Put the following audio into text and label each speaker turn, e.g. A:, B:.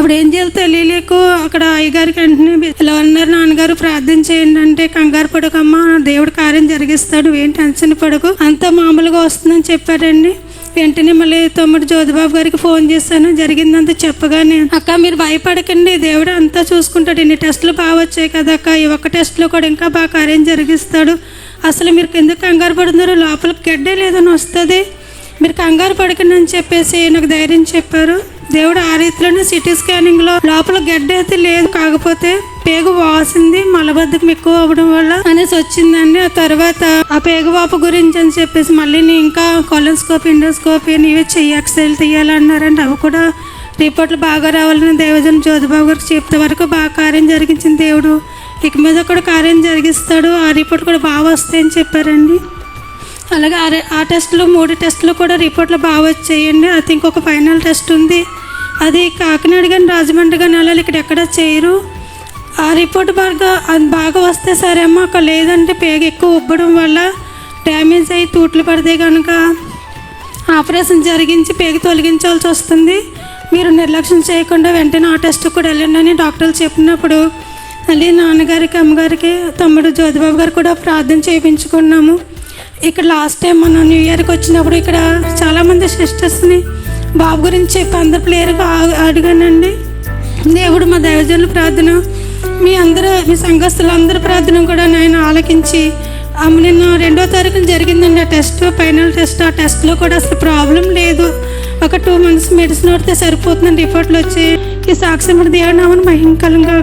A: అప్పుడు ఏం చేయాలో తెలియలేకు. అక్కడ అయ్యగారికి వెంటనే ఇలా ఉన్నారు నాన్నగారు ప్రార్థన చేయండి అంటే కంగారు పడకమ్మా దేవుడు కార్యం జరిగిస్తాడు ఏం టెన్షన్ పడకు అంతా మామూలుగా వస్తుందని చెప్పారండి వెంటనే మళ్ళీ తమ్ముడు జ్యోతిబాబు గారికి ఫోన్ చేశాను జరిగిందంతా చెప్పగానే అక్క మీరు భయపడకండి దేవుడు అంతా చూసుకుంటాడు ఇన్ని టెస్టులు బాగా వచ్చాయి కదా అక్క ఈ ఒక్క టెస్ట్లో కూడా ఇంకా బాగా కార్యం జరిగిస్తాడు. అసలు మీరు ఎందుకు కంగారు పడుతున్నారు? లోపలికి గడ్డే లేదని వస్తుంది. మీరు కంగారు పడకండి అని చెప్పేసి నాకు ధైర్యం చెప్పారు. దేవుడు ఆ రీతిలోనే సిటీ స్కానింగ్లో లోపల గడ్డ అయితే లేదు. కాకపోతే పేగు వాసింది. మలబద్ధకం ఎక్కువ అవ్వడం వల్ల అనేసి వచ్చిందండి. ఆ తర్వాత ఆ పేగు వాపు గురించి అని చెప్పేసి మళ్ళీ నేను ఇంకా కొలెన్స్కోప్ ఇండోస్కోప్ ఇవి చెయ్యి ఎక్సైల్ తీయాలన్నారండి. అవి కూడా రిపోర్ట్లు బాగా రావాలని దేవజన్ జ్యోతిబాబు గారికి చెప్తే వరకు బాగా కార్యం జరిగించింది దేవుడు. ఇక మీద కూడా కార్యం జరిగిస్తాడు. ఆ రిపోర్ట్ కూడా బాగా వస్తాయని చెప్పారండి. అలాగే ఆ ఆ టెస్ట్లు మూడు టెస్ట్లు కూడా రిపోర్ట్లు బాగా వచ్చేయండి. అది ఇంకొక ఫైనల్ టెస్ట్ ఉంది. అది కాకినాడ కానీ రాజమండ్రి కానీ వెళ్ళాలి. ఇక్కడ ఎక్కడ చేయరు. ఆ రిపోర్ట్ బాగా అది బాగా వస్తే సరే అమ్మ అక్కడ లేదంటే పేగ ఎక్కువ ఉబ్బడం వల్ల డ్యామేజ్ అయ్యి తూట్లు పడితే కనుక ఆపరేషన్ జరిగించి పేగ తొలగించాల్సి వస్తుంది. మీరు నిర్లక్ష్యం చేయకుండా వెంటనే ఆ టెస్ట్ కూడా వెళ్ళండి అని డాక్టర్లు చెప్పినప్పుడు మళ్ళీ నాన్నగారికి అమ్మగారికి తమ్ముడు జ్యోతిబాబు గారు కూడా ప్రార్థన చేయించుకున్నాము. ఇక్కడ లాస్ట్ టైం మనం న్యూ ఇయర్కి వచ్చినప్పుడు ఇక్కడ చాలామంది సిస్టర్స్ని బాబు గురించి చెప్పి అందరు ప్లేయర్గా అడిగానండి. దేవుడు మా దైవజనుల ప్రార్థన మీ అందరూ మీ సంఘస్థులు అందరి ప్రార్థన కూడా నేను ఆలకించి నిన్న రెండో తారీఖున జరిగిందండి ఆ టెస్ట్ ఫైనల్ టెస్ట్ ఆ టెస్ట్లో కూడా అసలు ప్రాబ్లం లేదు. ఒక టూ మంత్స్ మెడిసిన్ వాడితే సరిపోతుందని రిపోర్ట్లు వచ్చి ఈ సాక్ష్యం దేవుడు నామని మహింకలంగా